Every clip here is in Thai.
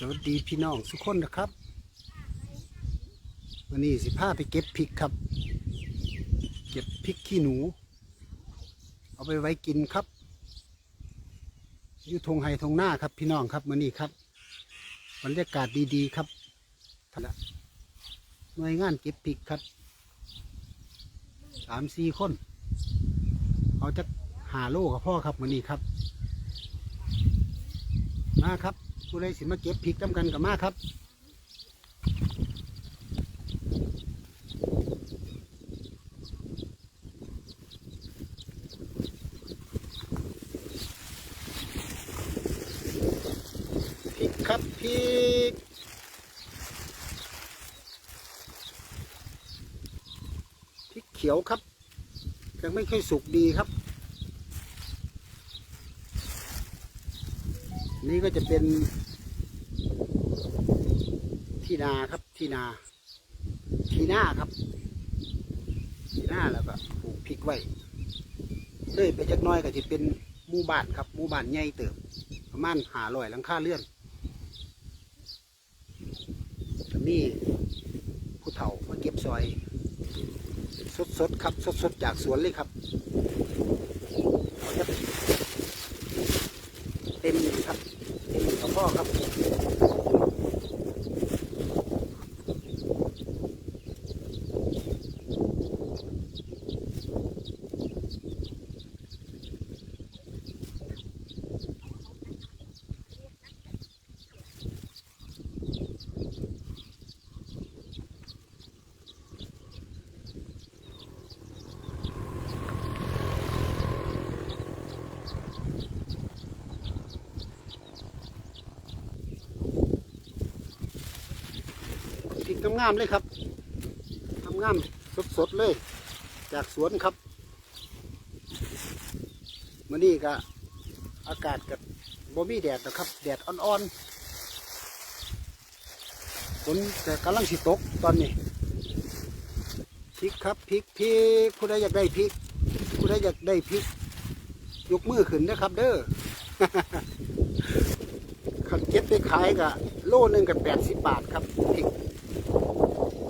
สวัสดีพี่น้องทุกคนนะครับ วันนี้สิพาไปเก็บพริกครับ เก็บพริกขี้หนู เอาไปไว้กินครับอยู่ทงไฮทงหน้าครับพี่น้องครับวันนี้ครับบรรยากาศดีๆครับท่านละหน่วยงานเก็บพริกครับสามสี่คนเอาจะหาโลกับพ่อครับวันนี้ครับ มาครับ ผู้ใดสิมาเก็บพริกจำกันกับมาครับพริกครับพริกพริกเขียวครับยังไม่ค่อยสุกดีครับ นี่ก็จะเป็น ที่นาครับที่นา ที่หน้าครับ ที่หน้าแล้วก็ปลูกพริกไว้เลยไปจักน้อยก็จะเป็นหมู่บ้านครับหมู่บ้านใหญ่เติบประมาณหาลอยหลังคาเลื่อนก็มีผู้เฒ่ามาเก็บซอย สดๆครับ สดๆจากสวนเลยครับเต็มอยู่ครับเต็มกับพ่อครับ งามๆเลยครับทำงามสดๆเลย จากสวนครับมื่อนี้ก็อากาศกับบ่มีแดดนะครับ แดดอ่อนๆฝนแต่กำลังสิตกตอนนี้พริกครับพริกพริกผู้ใดอยากได้พริกผู้ใดอยากได้พริก ยกมือขึ้นนะครับ เด้อขันเก็บไปขายกับโลหนึ่งกับแปดสิบบาทครับพริก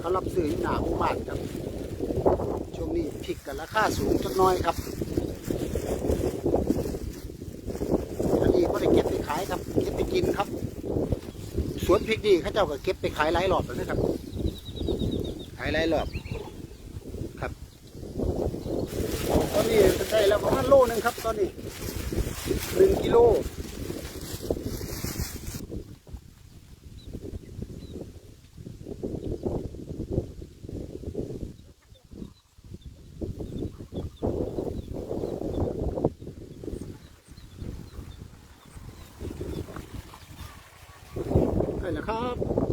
เขารับซื้อหนาหูบ้านครับ ช่วงนี้พริกกับราคาสูงจักน้อยครับอันนี้ก็ได้เก็บไปขายครับ เก็บไปกินครับ สวนพริกนี่เขาเจ้าก็เก็บไปขายหลายรอบแล้วนะครับ ขายหลายรอบครับ ตอนนี้ได้แล้วประมาณโลนึงครับ ตอนนี้หนึ่งกิโล ไปแล้วครับ